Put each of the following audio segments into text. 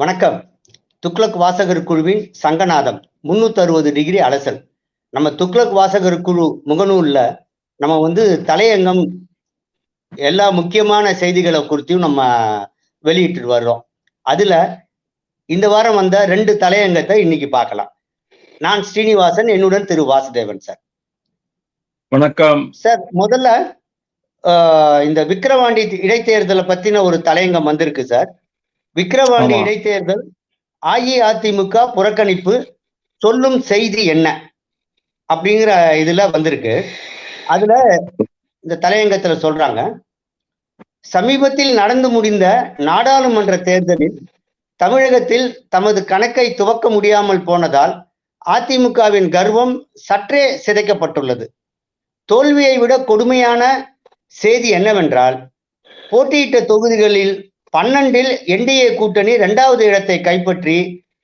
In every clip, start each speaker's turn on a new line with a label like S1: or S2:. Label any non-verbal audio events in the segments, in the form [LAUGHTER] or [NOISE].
S1: வணக்கம். துக்ளக் வாசகர் குழுவின் சங்கநாதம் முன்னூத்தி அறுபது டிகிரி அலசல். நம்ம துக்ளக் வாசகர் குழு முகநூல்ல நம்ம வந்து தலையங்கம் எல்லா முக்கியமான செய்திகளை குறித்தும் நம்ம வெளியிட்டு வர்றோம். அதுல இந்த வாரம் வந்த ரெண்டு தலையங்கத்தை இன்னைக்கு பார்க்கலாம். நான் ஸ்ரீனிவாசன் என்னுடன் திரு வாசுதேவன் சார்.
S2: வணக்கம்.
S1: சார் முதல்ல இந்த விக்கிரவாண்டி இடைத்தேர்தலை பத்தின ஒரு தலையங்கம் வந்திருக்கு சார். விக்கிரவாண்டி. இடைத்தேர்தல் அஇஅதிமுக புறக்கணிப்பு சொல்லும் செய்தி என்ன? அப்படிங்கிற இதுல வந்திருக்கு. அதுல இந்த தலையங்கத்துல சொல்றாங்க சமீபத்தில் நடந்து முடிந்த நாடாளுமன்ற தேர்தலில் தமிழகத்தில் தமது கணக்கை துவக்க முடியாமல் போனதால் அதிமுகவின் கர்வம் சற்றே சிதைக்கப்பட்டுள்ளது. தோல்வியை விட கொடுமையான செய்தி என்னவென்றால் போட்டியிட்ட தொகுதிகளில் பன்னெண்டில் என்டிஏ கூட்டணி இரண்டாவது இடத்தை கைப்பற்றி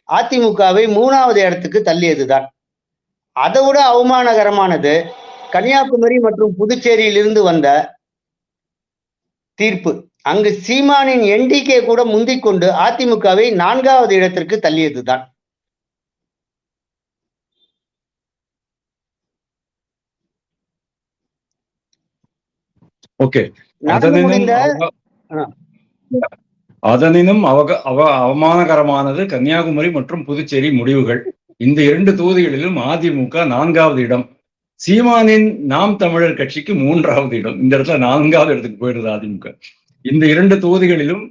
S1: அதிமுகவை மூணாவது இடத்துக்கு தள்ளியதுதான். அதை விட அவமானகரமானது கன்னியாகுமரி மற்றும் புதுச்சேரியில் இருந்து வந்த தீர்ப்பு. அங்கு சீமானின் என்டிகே கூட முந்திக் கொண்டு அதிமுகவை நான்காவது இடத்திற்கு தள்ளியதுதான்.
S2: ஓகே.
S1: நடந்து முடிந்த.
S2: அதனினும் அவக அவ அவமானகரமானது கன்னியாகுமரி மற்றும் புதுச்சேரி முடிவுகள். இந்த இரண்டு தொகுதிகளிலும் அதிமுக நான்காவது இடம். சீமானின் நாம் தமிழர் கட்சிக்கு மூன்றாவது இடம். இந்த இடத்துல நான்காவது இடத்துக்கு போயிடுது அதிமுக. இந்த இரண்டு தொகுதிகளிலும்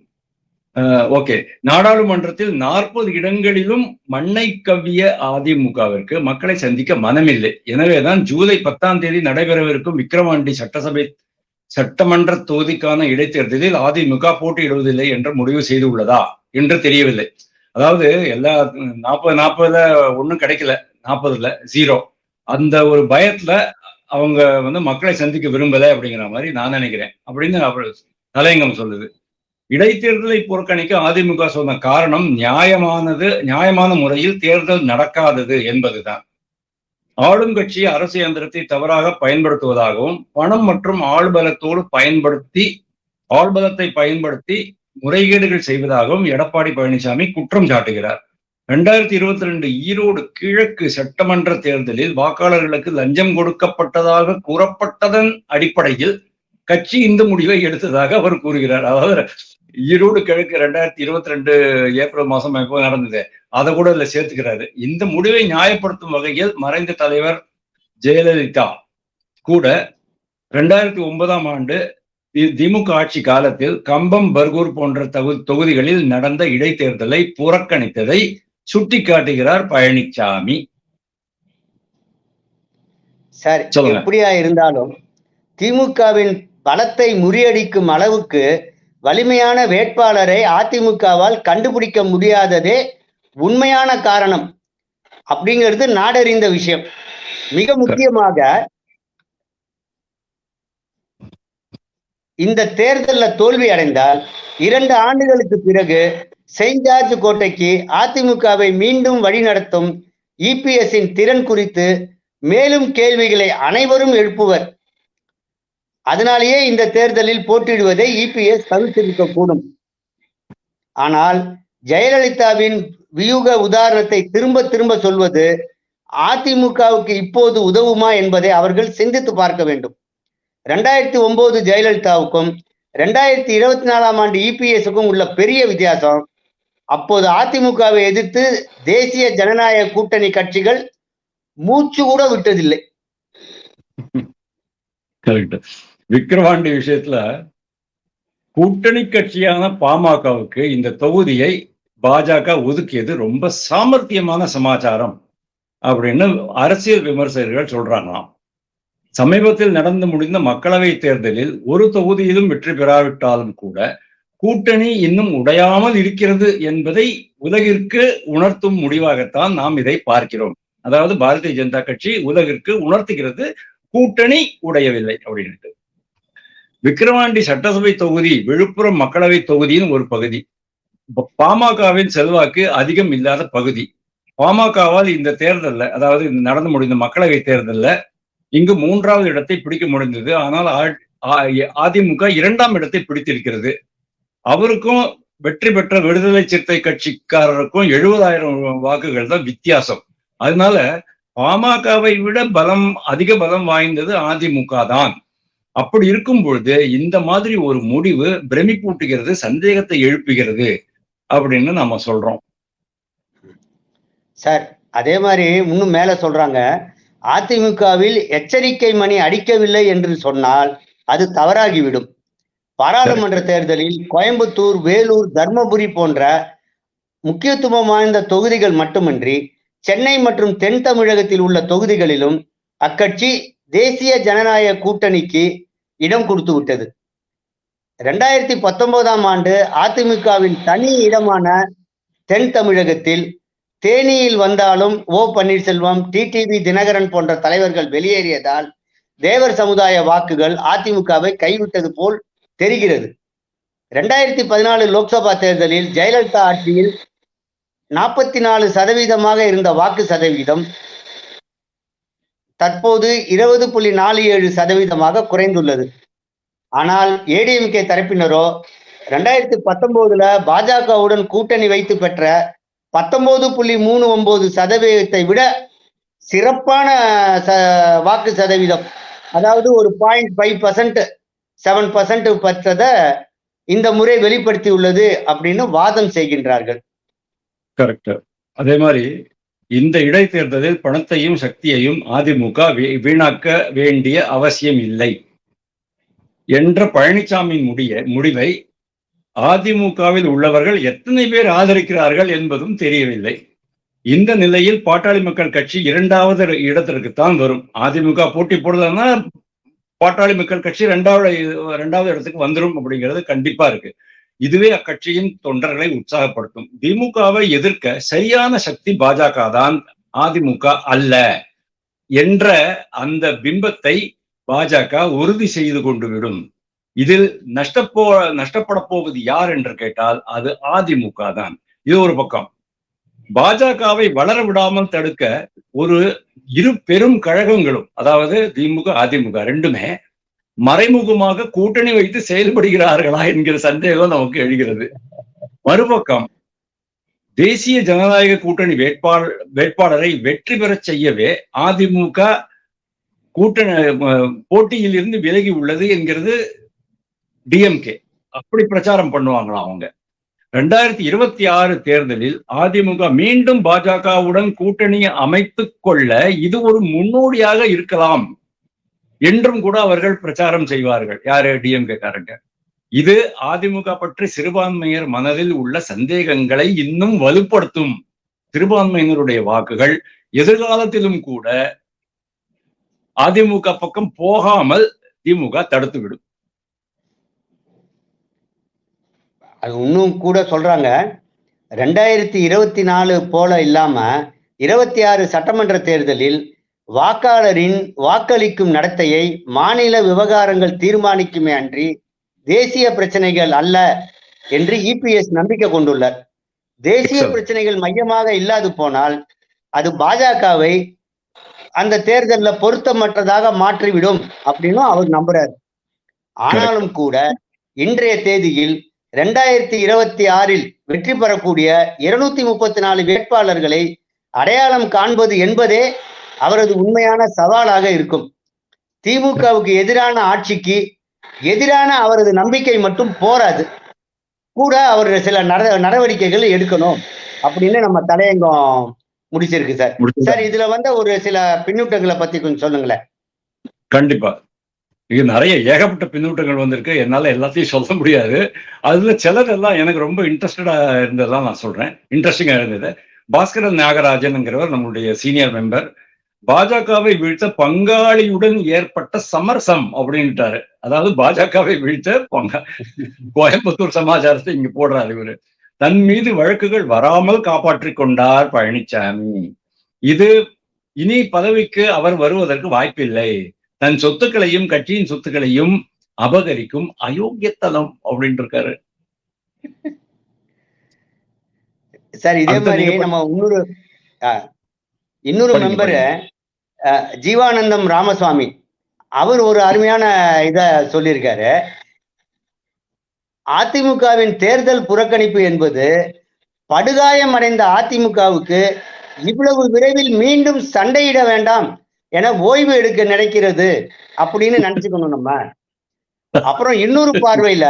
S2: ஓகே. நாடாளுமன்றத்தில் நாற்பது இடங்களிலும் மண்ணை கவ்விய அதிமுகவிற்கு மக்களை சந்திக்க மனமில்லை. எனவேதான் ஜூலை பத்தாம் தேதி நடைபெறவிருக்கும் விக்கிரவாண்டி சட்டசபை சட்டமன்ற தொகுதிக்கான இடைத்தேர்தலில் அதிமுக போட்டியிடுவதில்லை என்று முடிவு செய்துள்ளதா என்று தெரியவில்லை. அதாவது எல்லா நாற்பது நாற்பதுல ஒன்றும் கிடைக்கல. நாற்பதுல ஜீரோ அந்த ஒரு பயத்துல அவங்க வந்து மக்களை சந்திக்க விரும்பலை அப்படிங்கிற மாதிரி நான் நினைக்கிறேன். அப்படின்னு தலையங்கம் சொல்லுது. இடைத்தேர்தலை புறக்கணிக்க அதிமுக சொன்ன காரணம் நியாயமானது நியாயமான முறையில் தேர்தல் நடக்காதது என்பதுதான். ஆளும் கட்சி அரசு இயந்திரத்தை தவறாக பயன்படுத்துவதாகவும் பணம் மற்றும் ஆள்பலத்தோடு பயன்படுத்தி ஆள்பலத்தை பயன்படுத்தி முறைகேடுகள் செய்வதாகவும் எடப்பாடி பழனிசாமி குற்றம் சாட்டுகிறார். ரெண்டாயிரத்தி இருபத்தி ரெண்டு ஈரோடு கிழக்கு சட்டமன்ற தேர்தலில் வாக்காளர்களுக்கு லஞ்சம் கொடுக்கப்பட்டதாக கூறப்பட்டதன் அடிப்படையில் கட்சி இந்த முடிவை எடுத்ததாக அவர் கூறுகிறார். அதாவது ஈரோடு கிழக்கு ரெண்டாயிரத்தி இருபத்தி ரெண்டு ஏப்ரல் மாசம் எப்போ நடந்தது அதை கூட இதுல சேர்த்துக்கிறாரு. இந்த முடிவை நியாயப்படுத்தும் வகையில் மறைந்த தலைவர் ஜெயலலிதா கூட ரெண்டாயிரத்தி ஒன்பதாம் ஆண்டு திமுக ஆட்சி காலத்தில் கம்பம் பர்கூர் போன்ற தகு- தொகுதிகளில் நடந்த இடைத்தேர்தலை புறக்கணித்ததை சுட்டிக்காட்டுகிறார் பழனிசாமி
S1: சரி. எப்படியா இருந்தாலும் திமுகவின் பலத்தை முறியடிக்கும் அளவுக்கு வலிமையான வேட்பாளரை அதிமுகவால் கண்டுபிடிக்க முடியாததே உண்மையான காரணம் அப்படிங்கிறது நாடறிந்த விஷயம். மிக முக்கியமாக இந்த தேர்தலில் தோல்வி அடைந்தால் இரண்டு ஆண்டுகளுக்கு பிறகு செயின்ட் ஜார்ஜ் கோட்டைக்கு அதிமுகவை மீண்டும் வழிநடத்தும் இபிஎஸ்ஸின் திறன் குறித்து மேலும் கேள்விகளை அனைவரும் எழுப்புவர். அதனாலேயே இந்த தேர்தலில் போட்டியிடுவதை இபிஎஸ் தவிர்த்திருக்க கூடும் ஆனால் ஜெயலலிதாவின் வியூக உதாரணத்தை திரும்ப திரும்ப சொல்வது அதிமுகவுக்கு இப்போது உதவுமா என்பதை அவர்கள் சிந்தித்து பார்க்க வேண்டும். ரெண்டாயிரத்தி ஒன்பது ஜெயலலிதாவுக்கும் ரெண்டாயிரத்தி இருபத்தி நாலாம் ஆண்டு இபிஎஸுக்கும் உள்ள பெரிய வித்தியாசம் அப்போது அதிமுகவை எதிர்த்து தேசிய ஜனநாயக கூட்டணி கட்சிகள் மூச்சு கூட விட்டதில்லை. [LAUGHS]
S2: கரெக்ட் விக்கிரவாண்டி விஷயத்துல கூட்டணி கட்சியான பாமகவுக்கு இந்த தொகுதியை பாஜக ஒதுக்கியது ரொம்ப சாமர்த்தியமான சமாச்சாரம் அப்படின்னு அரசியல் விமர்சகர்கள் சொல்றாங்களாம். சமீபத்தில் நடந்து முடிந்த மக்களவை தேர்தலில் ஒரு தொகுதியிலும் வெற்றி பெறாவிட்டாலும் கூட கூட்டணி இன்னும் உடையாமல் இருக்கிறது என்பதை உலகிற்கு உணர்த்தும் முடிவாகத்தான் நாம் இதை பார்க்கிறோம். அதாவது பாரதிய ஜனதா கட்சி உலகிற்கு உணர்த்துகிறது கூட்டணி உடையவில்லை அப்படின்ட்டு விக்கிரவாண்டி சட்டசபை தொகுதி விழுப்புரம் மக்களவை தொகுதியின் ஒரு பகுதி. பாமகவின் செல்வாக்கு அதிகம் இல்லாத பகுதி. பாமகவால் இந்த தேர்தல்ல அதாவது இந்த நடந்து முடிந்த மக்களவை தேர்தல்ல இங்கு மூன்றாவது இடத்தை பிடிக்க முடிந்தது. ஆனால் அதிமுக இரண்டாம் இடத்தை பிடித்திருக்கிறது. அவருக்கும் வெற்றி பெற்ற விடுதலை சிறுத்தை கட்சிக்காரருக்கும் எழுபதாயிரம் வாக்குகள் தான் வித்தியாசம். அதனால பாமகவை விட பலம் அதிக பலம் வாய்ந்தது அதிமுக தான். அப்படி இருக்கும் பொழுது இந்த மாதிரி ஒரு முடிவு பிரமிப்பூட்டுகிறது சந்தேகத்தை எழுப்புகிறது அப்படின்னு நம்ம சொல்றோம்.
S1: சார் அதே மாதிரி இன்னும் மேல சொல்றாங்க அதிமுகவில் எச்சரிக்கை மணி அடிக்கவில்லை என்று சொன்னால் அது தவறாகிவிடும். பாராளுமன்ற தேர்தலில் கோயம்புத்தூர் வேலூர் தர்மபுரி போன்ற முக்கியத்துவம் வாய்ந்த தொகுதிகள் மட்டுமின்றி சென்னை மற்றும் தென் தமிழகத்தில் உள்ள தொகுதிகளிலும் அக்கட்சி தேசிய ஜனநாயக கூட்டணிக்கு இடம் கொடுத்து விட்டது. ரெண்டாயிரத்தி பத்தொன்பதாம் ஆண்டு அதிமுகவின் தனி இடமான தென் தமிழகத்தில் தேனியில் வந்தாலும் ஓ பன்னீர்செல்வம் டிடிவி தினகரன் போன்ற தலைவர்கள் வெளியேறியதால் தேவர் சமுதாய வாக்குகள் அதிமுகவை கைவிட்டது போல் தெரிகிறது. ரெண்டாயிரத்தி பதினாலு லோக்சபா தேர்தலில் ஜெயலலிதா ஆட்சியில் நாற்பத்தி நாலு சதவீதமாக இருந்த வாக்கு சதவீதம் தற்போது இருபது புள்ளி நாலு ஏழு சதவீதமாக குறைந்துள்ளது. ஆனால் ஏடிஎம்கே தரப்பினரோ ரெண்டாயிரத்தி பத்தொன்பதுல பாஜகவுடன் கூட்டணி வைத்து பெற்ற பத்தொன்பது புள்ளி மூணு ஒன்பது சதவீதத்தை விட சிறப்பான ச வாக்கு சதவீதம். அதாவது ஒரு point five percent seven percent பெற்றதை இந்த முறை வெளிப்படுத்தி உள்ளது அப்படின்னு வாதம் செய்கின்றார்கள்.
S2: கரெக்ட் அதே மாதிரி இந்த இடைத்தேர்தலில் பணத்தையும் சக்தியையும் அதிமுக வீ- வீணாக்க வேண்டிய அவசியம் இல்லை என்ற பழனிசாமியின் முடிய முடிவை அதிமுகவில் உள்ளவர்கள் எத்தனை பேர் ஆதரிக்கிறார்கள் என்பதும் தெரியவில்லை. இந்த நிலையில் பாட்டாளி மக்கள் கட்சி இரண்டாவது இடத்திற்குத்தான் வரும். அதிமுக போட்டி போடுறதுன்னா பாட்டாளி மக்கள் கட்சி இரண்டாவது இரண்டாவது இடத்துக்கு வந்துரும் அப்படிங்கிறது கண்டிப்பா இருக்கு. இதுவே அக்கட்சியின் தொண்டர்களை உற்சாகப்படுத்தும். திமுகவை எதிர்க்க சரியான சக்தி பாஜக தான் அதிமுக அல்ல என்ற அந்த பிம்பத்தை பாஜக உறுதி செய்து கொண்டு விடும். இதில் நஷ்டப்போ நஷ்டப்பட போவது யார் என்று கேட்டால் அது அதிமுக தான். இது ஒரு பக்கம். பாஜகவை வளர விடாமல் தடுக்க ஒரு இரு பெரும் கழகங்களும் அதாவது திமுக அதிமுக ரெண்டுமே மறைமுகமாக கூட்டணி வைத்து செயல்படுகிறார்களா என்கிற சந்தேகம் நமக்கு எழுகிறது. மறுபக்கம் தேசிய ஜனநாயக கூட்டணி வேட்பாளர் வேட்பாளரை வெற்றி பெறச் செய்யவே அதிமுக கூட்டணி போட்டியில் இருந்து விலகி உள்ளது என்கிறது டிஎம்கே அப்படி பிரச்சாரம் பண்ணுவாங்களா அவங்க? ரெண்டாயிரத்தி இருபத்தி ஆறு தேர்தலில் அதிமுக மீண்டும் பாஜகவுடன் கூட்டணியை அமைத்து கொள்ள இது ஒரு முன்னோடியாக இருக்கலாம். என்றும் கூட அவர்கள் பிரச்சாரம் செய்வார்கள். யாரு? டிஎம்கே காரங்க. இது அதிமுக பற்றி சிறுபான்மையர் மனதில் உள்ள சந்தேகங்களை இன்னும் வலுப்படுத்தும் சிறுபான்மையினருடைய வாக்குகள். எதிர்காலத்திலும் கூட அதிமுக பக்கம் போகாமல் திமுக தடுத்து விடும்
S1: அது இன்னும் கூட சொல்றாங்க. ரெண்டாயிரத்தி இருபத்தி நாலு போல இல்லாம இருபத்தி ஆறு சட்டமன்ற தேர்தலில் வாக்காளரின் வாக்களிக்கும் நடத்தையை மாநில விவகாரங்கள் தீர்மானிக்குமே அன்றி தேசிய பிரச்சனைகள் அல்ல என்று இபிஎஸ் நம்பிக்கை கொண்டுள்ளார் தேசிய. பிரச்சனைகள் மையமாக இல்லாது போனால் அது பாஜகவை அந்த தேர்தலில் பொருத்தமற்றதாக மாற்றிவிடும் அப்படின்னும் அவர் நம்புறாரு ஆனாலும் கூட இன்றைய தேதியில் ரெண்டாயிரத்தி இருபத்தி ஆறில் வெற்றி பெறக்கூடிய இருநூத்தி முப்பத்தி நாலு வேட்பாளர்களை அடையாளம் காண்பது என்பதே அவரது உண்மையான சவாலாக இருக்கும். திமுகவுக்கு எதிரான ஆட்சிக்கு எதிரான அவரது நம்பிக்கை மட்டும் போராது. கூட அவர் சில நட- நடவடிக்கைகள் எடுக்கணும் அப்படின்னு நம்ம தலையங்கம் முடிச்சிருக்கு சார்? சார் இதுல வந்த ஒரு சில பின்னூட்டங்களை பத்தி கொஞ்சம் சொல்லுங்களேன்.
S2: கண்டிப்பா. இது நிறைய ஏகப்பட்ட பின்னூட்டங்கள் வந்திருக்கு. என்னால எல்லாத்தையும் சொல்ல முடியாது. அதுல சிலர் எல்லாம் எனக்கு ரொம்ப இன்ட்ரெஸ்டடா இருந்ததெல்லாம் நான் சொல்றேன். இன்ட்ரெஸ்டிங்கா இருந்தது. பாஸ்கரன் நாகராஜன்ங்கிறவர் நம்மளுடைய சீனியர் மெம்பர் பாஜகவை வீழ்த்த பங்காளியுடன் ஏற்பட்ட சமரசம் அப்படின்ட்டாரு அதாவது பாஜகவை வீழ்த்த பங்கா கோயம்புத்தூர் சமாச்சாரத்தை இங்க போடுறாரு இவரு. தன் மீது வழக்குகள் வராமல் காப்பாற்றிக் கொண்டார் பழனிசாமி இது இனி பதவிக்கு அவர் வருவதற்கு வாய்ப்பில்லை. தன் சொத்துக்களையும் கட்சியின் சொத்துக்களையும் அபகரிக்கும் அயோக்கியத்தனம் அப்படின்னு இருக்காரு
S1: சார் இதே மாதிரி நம்ம இன்னொரு இன்னொரு மெம்பர் ஜீவானந்தம் ராமசுவாமி. அவர் ஒரு அருமையான இத சொல்லியிருக்காரு. அதிமுகவின் தேர்தல் புறக்கணிப்பு என்பது படுகாயம் அடைந்த அதிமுகவுக்கு இவ்வளவு விரைவில் மீண்டும் சண்டையிட வேண்டாம் என ஓய்வு எடுக்க நினைக்கிறது அப்படின்னு நினைச்சுக்கணும் நம்ம. அப்புறம் இன்னொரு பார்வையில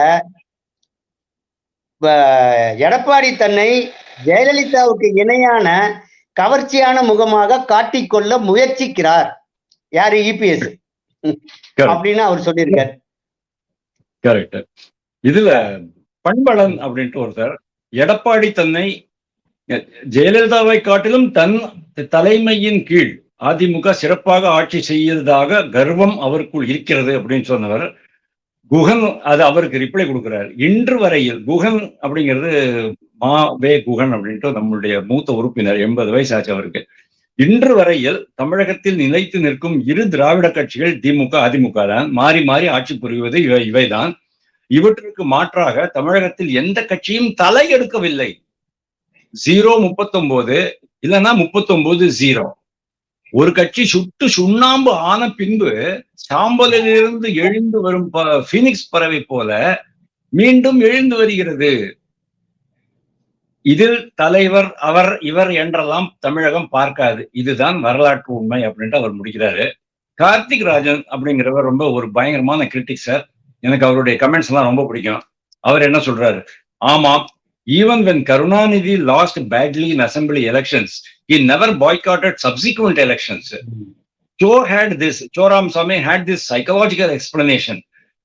S1: எடப்பாடி தன்னை ஜெயலலிதாவுக்கு இணையான கவர்ச்சியான முகமாக காட்டிக்கொள்ள முயற்சிக்கிறார். யாரு? இபிஎஸ் அப்படின்னு அவர் சொல்லியிருக்காரு.
S2: கரெக்ட் இதுல பண்பளன் அப்படின்ட்டு ஒருத்தர் எடப்பாடி தன்னை ஜெயலலிதாவை காட்டிலும் தன் தலைமையின் கீழ் அதிமுக சிறப்பாக ஆட்சி செய்ததாக கர்வம் அவருக்குள் இருக்கிறது அப்படின்னு சொன்னவர் குகன் அது அவருக்கு ரிப்ளை கொடுக்கிறார். இன்று வரையில் குகன் அப்படிங்கிறது மா வே குகன் அப்படின்ட்டு நம்மளுடைய மூத்த உறுப்பினர் எண்பது வயசு ஆச்சு அவருக்கு. இன்று வரையில் தமிழகத்தில் நிலைத்து நிற்கும் இரு திராவிட கட்சிகள் திமுக அதிமுக தான். மாறி மாறி ஆட்சி புரிவது இவை இவைதான். இவற்றுக்கு மாற்றாக தமிழகத்தில் எந்த கட்சியும் தலை எடுக்கவில்லை. ஜீரோ முப்பத்தொன்பது இல்லைன்னா முப்பத்தொன்பது ஜீரோ. ஒரு கட்சி சுட்டு சுண்ணாம்பு ஆன பின்பு சாம்பலிலிருந்து எழுந்து வரும் ப- பீனிக்ஸ் பறவை போல மீண்டும் எழுந்து வருகிறது. இதில் தலைவர் அவர் இவர் என்றெல்லாம் தமிழகம் பார்க்காது. இதுதான் வரலாற்று உண்மை அப்படின்ட்டு அவர் முடிக்கிறாரு. கார்த்திக் ராஜன் அப்படிங்கிறவர் ரொம்ப ஒரு பயங்கரமான கிரிட்டிக் சார் எனக்கு அவருடைய கமெண்ட்ஸ் எல்லாம் ரொம்ப பிடிக்கும். அவர் என்ன சொல்றாரு? ஆமாம் even when Karunanidhi lost badly in assembly elections he never boycotted subsequent elections so had this சோராமசாமி had this psychological explanation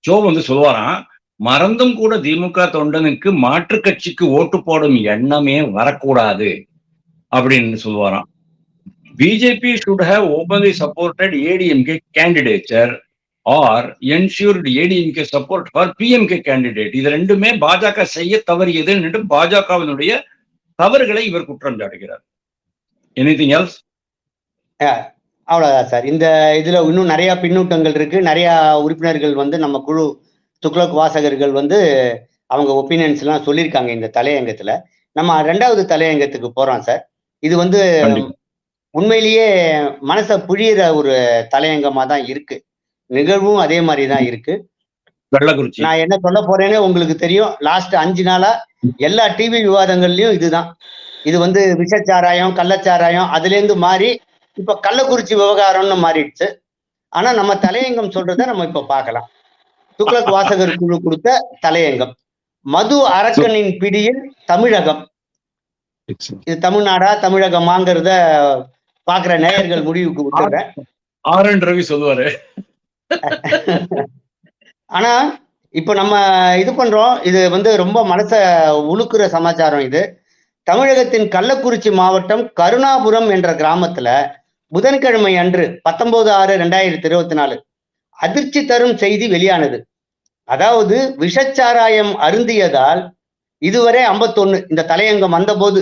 S2: so வந்து சொல்லுவாராம் மறந்தும் கூட திமுக தொண்டனுக்கு மாற்று கட்சிக்கு ஓட்டு போடும் எண்ணமே வரக்கூடாது அப்படின்னு சொல்லுவாராம். BJP should have openly supported ADMK candidature are ensured ADMK support for PMK candidate இது ரெண்டுமே பாஜக செய்ய தவறியது பாஜகவினுடைய தவறுகளை இவர் குற்றம் சாட்டுகிறார். எனிதிங் எல்ஸ்
S1: அவ்வளவுதான் சார். இந்த இதுல இன்னும் நிறைய பின்னூட்டங்கள் இருக்கு. நிறைய உறுப்பினர்கள் வந்து நம்ம குழு துக்ளக் வாசகர்கள் வந்து அவங்க ஒப்பீனியன்ஸ் எல்லாம் சொல்லியிருக்காங்க இந்த தலையங்கத்துல. நம்ம ரெண்டாவது தலையங்கத்துக்கு போறோம் சார். இது வந்து. உண்மையிலேயே மனசை புழியிற ஒரு தலையங்கமா தான் இருக்கு. நிகழ்வும் அதே மாதிரி தான் இருக்கு. நான் என்ன சொல்ல போறேன்னு உங்களுக்கு தெரியும். லாஸ்ட் அஞ்சு நாளா எல்லா டிவி விவாதங்கள்லயும் இதுதான். இது வந்து விஷச்சாராயம் கள்ளச்சாராயம் அதுல இருந்து மாறி இப்ப கள்ளக்குறிச்சி விவகாரம்னு மாறிடுச்சு. ஆனா நம்ம தலையங்கம் சொல்றத நம்ம இப்ப பார்க்கலாம். துக்ளக் வாசகர் குழு கொடுத்த தலையங்கம். மது அரக்கனின் பிடியில் தமிழகம். இது தமிழ்நாடா தமிழகமாங்கிறத பாக்குற நேயர்கள் முடிவுக்கு விட்டுறேன்
S2: ஆர் என் ரவி சொல்லுவாரு.
S1: ஆனா இப்ப நம்ம இது பண்றோம். இது வந்து ரொம்ப மனச உழுக்குற சமாச்சாரம் இது. தமிழகத்தின் கள்ளக்குறிச்சி மாவட்டம் கருணாபுரம் என்ற கிராமத்துல புதன்கிழமை அன்று பத்தொன்பது ஆறு ரெண்டாயிரத்தி இருபத்தி நாலு அதிர்ச்சி தரும் செய்தி வெளியானது. அதாவது விஷச்சாராயம் அருந்தியதால் இதுவரை 51 இந்த தலையங்கம் வந்தபோது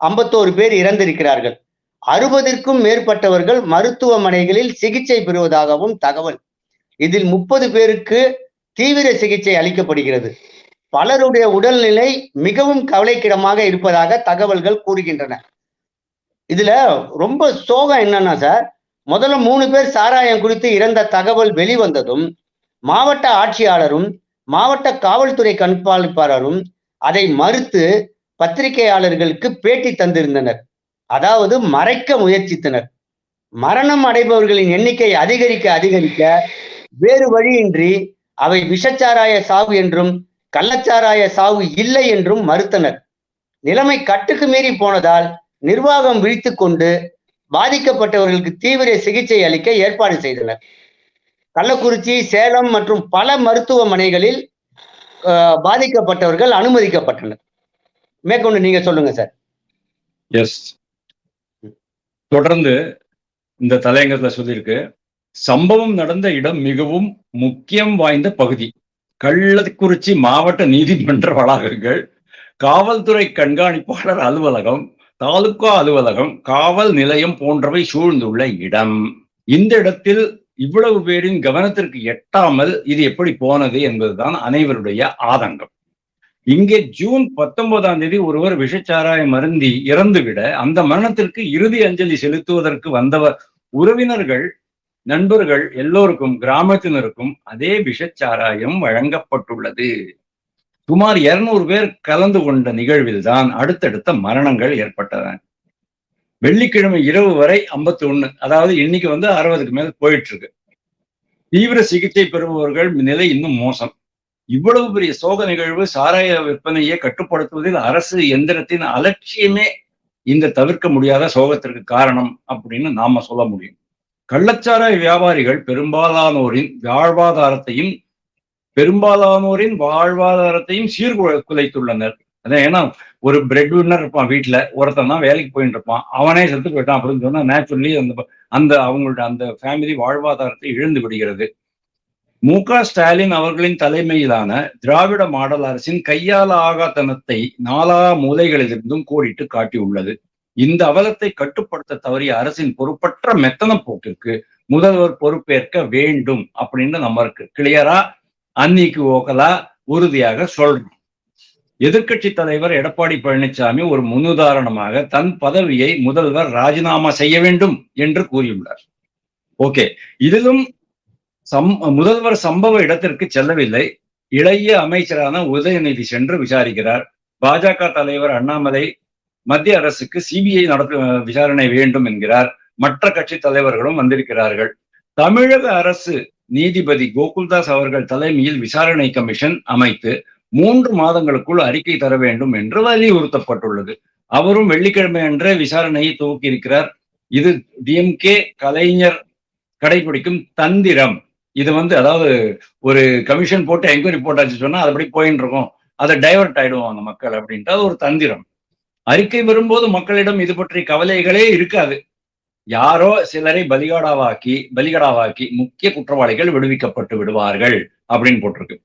S1: ஐம்பத்தோரு பேர் இறந்திருக்கிறார்கள். அறுபதிற்கும் மேற்பட்டவர்கள் மருத்துவமனைகளில் சிகிச்சை பெறுவதாகவும் தகவல். இதில் முப்பது பேருக்கு தீவிர சிகிச்சை அளிக்கப்படுகிறது. பலருடைய உடல்நிலை மிகவும் கவலைக்கிடமாக இருப்பதாக தகவல்கள் கூறுகின்றன. இதுல ரொம்ப சோகம் என்னன்னா சார் முதல்ல மூணு பேர் சாராயம் குறித்து இறந்த தகவல் வெளிவந்ததும் மாவட்ட ஆட்சியாளரும் மாவட்ட காவல்துறை கண்காணிப்பாளரும் அதை மறுத்து பத்திரிகையாளர்களுக்கு பேட்டி தந்திருந்தனர். அதாவது மறைக்க முயற்சித்தனர். மரணம் அடைபவர்களின் எண்ணிக்கை அதிகரிக்க அதிகரிக்க வேறு வழியின்றி அவை விஷச்சாராய சாவு என்றும் கள்ளச்சாராய சாவு இல்லை என்றும் மறுத்தனர். நிலைமை கட்டுக்கு மீறி போனதால் நிர்வாகம் விழித்து கொண்டு பாதிக்கப்பட்டவர்களுக்கு தீவிர சிகிச்சை அளிக்க ஏற்பாடு செய்தனர். கள்ளக்குறிச்சி சேலம் மற்றும் பல மருத்துவமனைகளில் பாதிக்கப்பட்டவர்கள் அனுமதிக்கப்பட்டனர். மேற்கொண்டு நீங்க சொல்லுங்க சார்.
S2: எஸ் தொடர்ந்து இந்த தலையங்கத்துல சொல்லியிருக்கு. சம்பவம் நடந்த இடம் மிகவும் முக்கியம் வாய்ந்த பகுதி. கள்ளக்குறிச்சி மாவட்ட நீதிமன்ற வளாகங்கள் காவல்துறை கண்காணிப்பாளர் அலுவலகம் தாலுகா அலுவலகம் காவல் நிலையம் போன்றவை சூழ்ந்துள்ள இடம். இந்த இடத்தில் இவ்வளவு பேரின் கவனத்திற்கு எட்டாமல் இது எப்படி போனது என்பதுதான் அனைவருடைய ஆதங்கம். இங்கே ஜூன் பத்தொன்பதாம் தேதி ஒருவர் விஷச்சாராயம் மருந்தி இறந்துவிட அந்த மரணத்திற்கு இறுதி அஞ்சலி செலுத்துவதற்கு வந்தவர் உறவினர்கள் நண்பர்கள் எல்லோருக்கும் கிராமத்தினருக்கும் அதே விஷச்சாராயம் வழங்கப்பட்டுள்ளது. சுமார் இருநூறு பேர் கலந்து கொண்ட நிகழ்வில் தான் அடுத்தடுத்த மரணங்கள் ஏற்பட்டன. வெள்ளிக்கிழமை இரவு வரை 51 ஒண்ணு அதாவது இன்னைக்கு வந்து அறுபதுக்கு மேல போயிட்டு இருக்கு தீவிர சிகிச்சை பெறுபவர்கள் நிலை இன்னும் மோசம். இவ்வளவு பெரிய சோக நிகழ்வு சாராய விற்பனையை கட்டுப்படுத்துவதில் அரசு எந்திரத்தின் அலட்சியமே இந்த தவிர்க்க முடியாத சோகத்திற்கு காரணம் அப்படின்னு நாம சொல்ல முடியும். கள்ளச்சாராய வியாபாரிகள் பெரும்பாலானோரின் வாழ்வாதாரத்தையும் பெரும்பாலானோரின் வாழ்வாதாரத்தையும் சீர்குலைத்துள்ளனர் அதான் ஏன்னா ஒரு பிரெட் வின்னர் இருப்பான் வீட்டுல ஒருத்தன் தான் வேலைக்கு போயிட்டு இருப்பான். அவனே செத்து போயிட்டான் அப்படின்னு சொன்னா நேச்சுரலி அந்த அந்த அவங்களோட அந்த ஃபேமிலி வாழ்வாதாரத்தை இழந்து விடுகிறது. மு க ஸ்டாலின் அவர்களின் தலைமையிலான திராவிட மாடல் அரசின் கையால ஆகாத்தனத்தை நாலா மூலைகளிலிருந்தும் கோடிட்டு காட்டியுள்ளது. இந்த அவலத்தை கட்டுப்படுத்த தவறிய அரசின் பொறுப்பற்ற மெத்தன போக்கிற்கு முதல்வர் பொறுப்பேற்க வேண்டும் அப்படின்னு நம்மளுக்கு கிளியரா அன்னிக்கு ஓகலா உறுதியாக சொல்றோம் எதிர்க்கட்சி தலைவர் எடப்பாடி பழனிசாமி ஒரு முன்னுதாரணமாக தன் பதவியை முதல்வர் ராஜினாமா செய்ய வேண்டும் என்று கூறியுள்ளார். ஓகே இதிலும் சம் முதல்வர் சம்பவ இடத்திற்கு செல்லவில்லை. இளைய அமைச்சரான உதயநிதி சென்று விசாரிக்கிறார். பாஜக தலைவர் அண்ணாமலை மத்திய அரசுக்கு சிபிஐ நடத்த விசாரணை வேண்டும் என்கிறார். மற்ற கட்சி தலைவர்களும் வந்திருக்கிறார்கள். தமிழக அரசு நீதிபதி கோகுல்தாஸ் அவர்கள் தலைமையில் விசாரணை கமிஷன் அமைத்து மூன்று மாதங்களுக்குள் அறிக்கை தர வேண்டும் என்று வலியுறுத்தப்பட்டுள்ளது. அவரும் வெள்ளிக்கிழமை அன்றே விசாரணையை துவக்கியிருக்கிறார். இது டிஎம்கே கலைஞர் கடைபிடிக்கும் தந்திரம். இது வந்து அதாவது ஒரு கமிஷன் போட்டு என்கொயரி போட்டாச்சு சொன்னா அதுபடி போயின்னு இருக்கும். அதை டைவர்ட் ஆயிடுவாங்க மக்கள் அப்படின்றது ஒரு தந்திரம். அறிக்கை வரும்போது மக்களிடம் இது பற்றி கவலைகளே இருக்காது. யாரோ சிலரை பலிகடாவாக்கி பலிகடாவாக்கி முக்கிய குற்றவாளிகள் விடுவிக்கப்பட்டு விடுவார்கள் அப்படின்னு போட்டிருக்கு.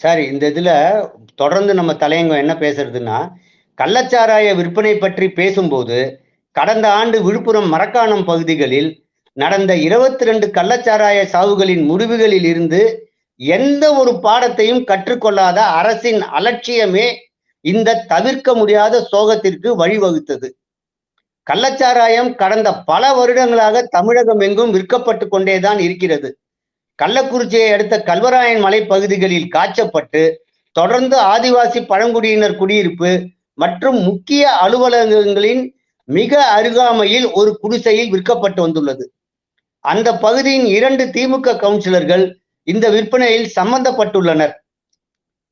S1: சரி இந்த இதுல தொடர்ந்து நம்ம தலையங்கம் என்ன பேசுறதுன்னா கள்ளச்சாராய விற்பனை பற்றி பேசும்போது கடந்த ஆண்டு விழுப்புரம் மரக்காணம் பகுதிகளில் நடந்த இருபத்தி ரெண்டு கள்ளச்சாராய சாவுகளின் முடிவுகளில் இருந்து எந்த ஒரு பாடத்தையும் கற்றுக்கொள்ளாத அரசின் அலட்சியமே இந்த தவிர்க்க முடியாத சோகத்திற்கு வழிவகுத்தது. கள்ளச்சாராயம் கடந்த பல வருடங்களாக தமிழகம் எங்கும் விற்கப்பட்டு கொண்டேதான் இருக்கிறது. கள்ளக்குறிச்சியை அடுத்த கல்வராயன் மலை பகுதிகளில் காய்ச்சப்பட்டு தொடர்ந்து ஆதிவாசி பழங்குடியினர் குடியிருப்பு மற்றும் முக்கிய அலுவலகங்களின் மிக அருகாமையில் ஒரு குடிசையில் விற்கப்பட்டு வந்துள்ளது. அந்த பகுதியின் இரண்டு திமுக கவுன்சிலர்கள் இந்த விற்பனையில் சம்பந்தப்பட்டுள்ளனர்.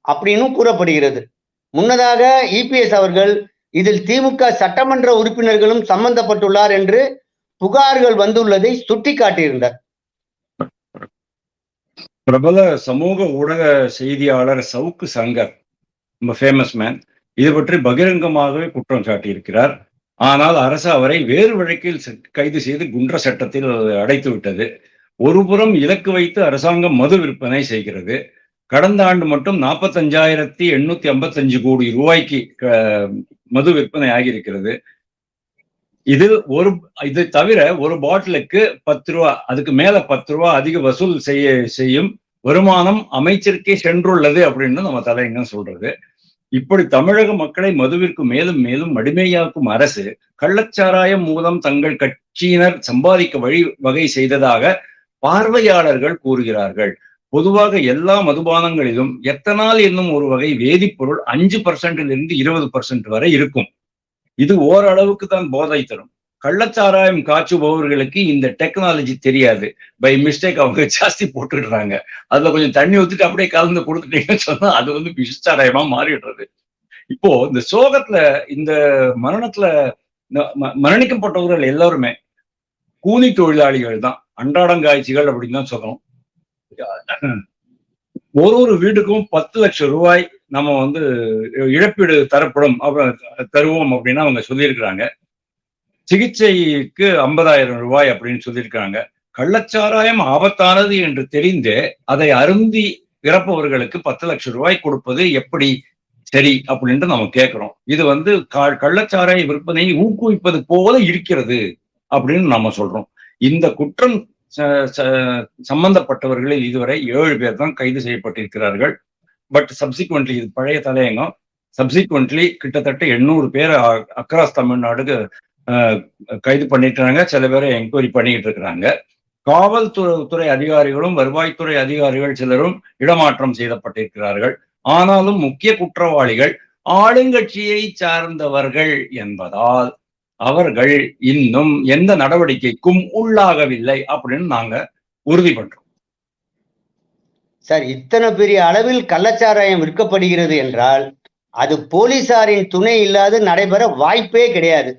S1: அப்படின்னு கூறப்படுகிறது. முன்னதாக இபிஎஸ் அவர்கள் இதில் திமுக சட்டமன்ற உறுப்பினர்களும் சம்பந்தப்பட்டுள்ளார் என்று புகார்கள் வந்துள்ளதை சுட்டிக்காட்டியிருந்தார்.
S2: பிரபல சமூக ஊடக செய்தியாளர் சவுக்கு சங்கர் ரொம்ப ஃபேமஸ் மேன் இது பற்றி பகிரங்கமாகவே குற்றம் சாட்டியிருக்கிறார். ஆனால் அரசு அவரை வேறு வழக்கில் கைது செய்து குன்ற சட்டத்தில் அடைத்து விட்டது ஒருபுறம் இலக்கு வைத்து அரசாங்கம் மது விற்பனை செய்கிறது. கடந்த ஆண்டு மட்டும் நாற்பத்தஞ்சாயிரத்தி எண்ணூத்தி ஐம்பத்தஞ்சு கோடி ரூபாய்க்கு மது விற்பனை ஆகியிருக்கிறது. இது ஒரு இது தவிர ஒரு பாட்டிலுக்கு பத்து ரூபா அதுக்கு மேல பத்து ரூபா அதிக வசூல் செய்ய செய்யும் வருமானம் அமைச்சருக்கே சென்றுள்ளது அப்படின்னு நம்ம தலைங்க சொல்றது. இப்படி தமிழக மக்களை மதுவிற்கு மேலும் மேலும் அடிமையாக்கும் அரசு கள்ளச்சாராயம் மூலம் தங்கள் கட்சியினர் சம்பாதிக்க வழி வகை செய்ததாக பார்வையாளர்கள் கூறுகிறார்கள். பொதுவாக எல்லா மதுபானங்களிலும் எத்தனால் என்னும் ஒரு வகை வேதிப்பொருள் அஞ்சு பர்சன்டிலிருந்து இருபது பர்சன்ட் வரை இருக்கும். இது ஓரளவுக்கு தான் போதை தரும். கள்ளச்சாராயம் காய்ச்சுபவர்களுக்கு இந்த டெக்னாலஜி தெரியாது. பை மிஸ்டேக் அவங்க ஜாஸ்தி போட்டுடுறாங்க. அதுல கொஞ்சம் தண்ணி ஊத்திட்டு அப்படியே கலந்து கொடுத்துட்டீங்கன்னு சொன்னா அது வந்து விஷச்சாராயமா மாறிடுறது. இப்போ இந்த சோகத்துல இந்த மரணத்துல மரணிக்கப்பட்டவர்கள் எல்லாருமே கூலி தொழிலாளிகள் தான். அன்றாடம் காய்ச்சிகள் அப்படின்னு தான் சொல்லணும். [COUGHS] ஒரு ஒரு வீட்டுக்கும் பத்து லட்சம் ரூபாய் நம்ம வந்து இழப்பீடு தரப்படும் தருவோம் அப்படின்னு அவங்க சொல்லியிருக்கிறாங்க. சிகிச்சைக்கு ஐம்பதாயிரம் ரூபாய் அப்படின்னு சொல்லியிருக்காங்க கள்ளச்சாராயம் ஆபத்தானது என்று தெரிந்து அதை அருந்தி இறப்பவர்களுக்கு பத்து லட்சம் ரூபாய் கொடுப்பது எப்படி சரி அப்படின்ட்டு நம்ம கேட்கிறோம் இது வந்து கள்ளச்சாராய விற்பனையை ஊக்குவிப்பது போல இருக்கிறது அப்படின்னு நம்ம சொல்றோம். இந்த குற்றம் சம்பந்தப்பட்டவர்களில் இதுவரை ஏழு பேர் தான் கைது செய்யப்பட்டிருக்கிறார்கள். பட் சப்சிக்வெண்ட்லி இது பழைய தலையங்கம். சப்சிக்வெண்ட்லி கிட்டத்தட்ட எண்ணூறு பேர் அக்ராஸ் தமிழ்நாடுக்கு கைது பண்ணிட்டாங்க. சில பேரை என்கொயரி பண்ணிட்டு இருக்கிறாங்க. காவல்துறை துறை அதிகாரிகளும் வருவாய்த்துறை அதிகாரிகள் சிலரும் இடமாற்றம் செய்யப்பட்டிருக்கிறார்கள் ஆனாலும் முக்கிய குற்றவாளிகள் ஆளுங்கட்சியை சார்ந்தவர்கள் என்பதால் அவர்கள் இன்னும் எந்த நடவடிக்கைக்கும் உள்ளாகவில்லை அப்படின்னு நாங்க உறுதி பண்றோம்
S1: சார் இத்தனை பெரிய அளவில் கள்ளச்சாராயம் விற்கப்படுகிறது என்றால் அது போலீசாரின் துணை இல்லாது நடைபெற வாய்ப்பே கிடையாது.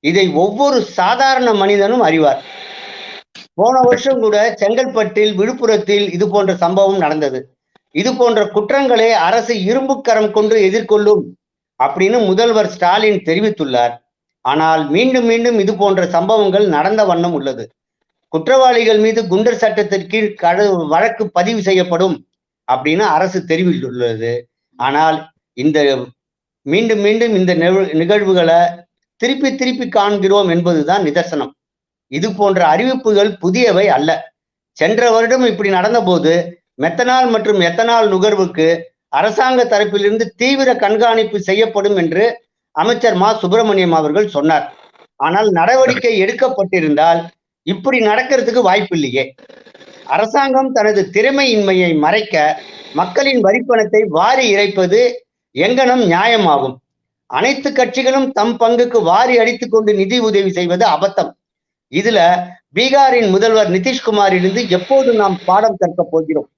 S1: இதை ஒவ்வொரு சாதாரண மனிதனும் அறிவார். போன வருஷம் கூட செங்கல்பட்டில் விழுப்புரத்தில் இது போன்ற சம்பவம் நடந்தது. இது போன்ற குற்றங்களை அரசு இரும்புக்கரம் கொண்டு எதிர்கொள்ளும் அப்படின்னு முதல்வர் ஸ்டாலின் தெரிவித்துள்ளார். ஆனால் மீண்டும் மீண்டும் இது போன்ற சம்பவங்கள் நடந்த வண்ணம் உள்ளது. குற்றவாளிகள் மீது குண்டர் சட்டத்தின் கீழ் கடு வழக்கு பதிவு செய்யப்படும் அப்படின்னு அரசு தெரிவித்துள்ளது. ஆனால் இந்த மீண்டும் மீண்டும் இந்த நிகழ்வுகளை திருப்பி திருப்பி காண்கிறோம் என்பதுதான் நிதர்சனம். இது போன்ற அறிவிப்புகள் புதியவை அல்ல. சென்ற வருடம் இப்படி நடந்தபோது மெத்தனால் மற்றும் எத்தனால் நுகர்வுக்கு அரசாங்க தரப்பிலிருந்து தீவிர கண்காணிப்பு செய்யப்படும் என்று அமைச்சர் மா. சுப்பிரமணியம் அவர்கள் சொன்னார். ஆனால் நடவடிக்கை எடுக்கப்பட்டிருந்தால் இப்படி நடக்கிறதுக்கு வாய்ப்பில்லையே. அரசாங்கம் தனது திறமையின்மையை மறைக்க மக்களின் வரிப்பணத்தை வாரி இறைப்பது எங்கனம் நியாயமாகும். அனைத்து கட்சிகளும் தம் பங்குக்கு வாரி அடித்துக் கொண்டு நிதி உதவி செய்வது அபத்தம். இதுல பீகாரின் முதல்வர் நிதிஷ்குமாரிலிருந்து எப்போது நாம் பாடம் கற்க போகிறோம்.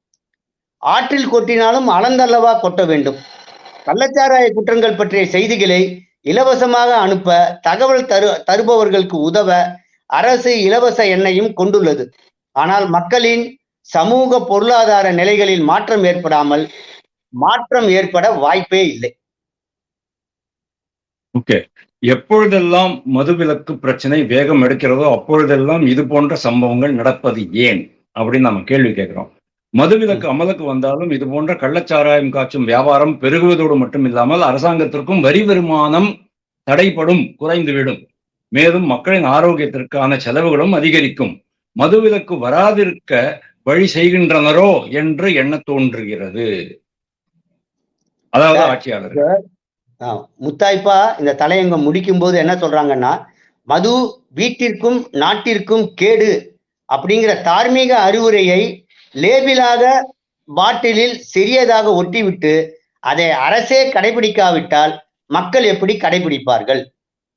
S1: ஆற்றில் கொட்டினாலும் அளந்தல்லவா கொட்ட வேண்டும். கள்ளச்சாராய குற்றங்கள் பற்றிய செய்திகளை இலவசமாக அனுப்ப தகவல் தரு தருபவர்களுக்கு உதவ அரசு இலவச எண்ணையும் கொண்டுள்ளது. ஆனால் மக்களின் சமூக பொருளாதார நிலைகளில் மாற்றம் ஏற்படாமல் மாற்றம் ஏற்பட வாய்ப்பே இல்லை.
S2: ஓகே. எப்பொழுதெல்லாம் மதுவிலக்கு பிரச்சனை வேகம் எடுக்கிறதோ அப்பொழுதெல்லாம் இது போன்ற சம்பவங்கள் நடப்பது ஏன்? அப்படின்னு நம்ம கேள்வி கேட்கிறோம். மதுவிலக்கு அமலுக்கு வந்தாலும் இது போன்ற கள்ளச்சாராயம் காய்ச்சும் வியாபாரம் பெருகுவதோடு மட்டும் இல்லாமல் அரசாங்கத்திற்கும் வரி வருமானம் தடைப்படும் குறைந்துவிடும். மேலும் மக்களின் ஆரோக்கியத்திற்கான செலவுகளும் அதிகரிக்கும். மதுவிலக்கு வராதிருக்க வழி செய்கின்றனரோ என்று எண்ண தோன்றுகிறது. அதாவது ஆட்சியாளர்
S1: முத்தாய்ப்பா இந்த தலையங்கம் முடிக்கும் போது என்ன சொல்றாங்கன்னா மது வீட்டிற்கும் நாட்டிற்கும் கேடு அப்படிங்கிற தார்மீக அறிவுரையை லேபிளாக பாட்டிலில் சிறியதாக ஒட்டிவிட்டு அதை அரசே கடைபிடிக்காவிட்டால் மக்கள் எப்படி கடைபிடிப்பார்கள்?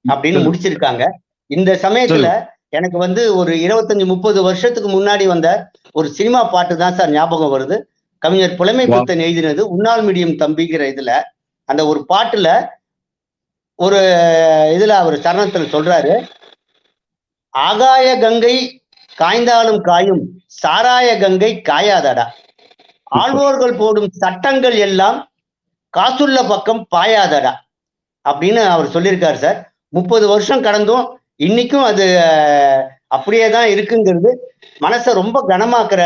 S1: அப்படின்னு முடிச்சிருக்காங்க. இந்த சமயத்துல எனக்கு வந்து ஒரு இருபத்தஞ்சு முப்பது வருஷத்துக்கு முன்னாடி வந்த ஒரு சினிமா பாட்டு தான் சார் ஞாபகம் வருது. கவிஞர் புலமை. புத்தன் எழுதினது உன்னால் மீடியம் தம்பிங்கிற இதுல. அந்த ஒரு பாட்டுல ஒரு இதுல அவர் சரணத்துல சொல்றாரு ஆகாய கங்கை காய்ந்தாலும் காயும் சாராய கங்கை காயாதடா. ஆழ்வோர்கள் போடும் சட்டங்கள் எல்லாம் காசுள்ள பக்கம் பாயாதடா. அப்படின்னு அவர் சொல்லியிருக்காரு சார். முப்பது வருஷம் கடந்தும் இன்னைக்கும் அது அப்படியே தான் இருக்குங்கிறது மனசை ரொம்ப கனமாக்குற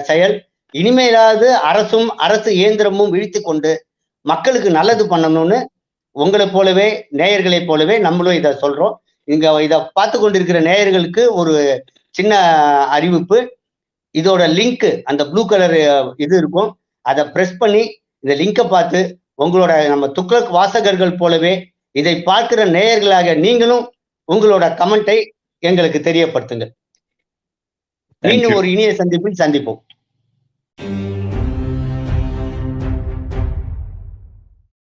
S1: செயல். இனிமேலாவது அரசும் அரசு இயந்திரமும் இழுத்து கொண்டு மக்களுக்கு நல்லது பண்ணணும்னு உங்களை போலவே நேயர்களைப் போலவே நம்மளும் இதை சொல்றோம். இங்க இதை பார்த்து கொண்டிருக்கிற நேயர்களுக்கு ஒரு சின்ன அறிவிப்பு. இதோட லிங்க் அந்த ப்ளூ கலர் இது இருக்கும். அதை பிரஸ் பண்ணி இந்த லிங்கை பார்த்து உங்களோட நம்ம துக்ளக் வாசகர்கள் போலவே இதை பார்க்கிற நேயர்களாக நீங்களும் உங்களோட கமெண்ட்டை எங்களுக்கு தெரியப்படுத்துங்க
S2: Thank
S1: மீண்டும். ஒரு இனிய சந்திப்பில் சந்திப்போம்.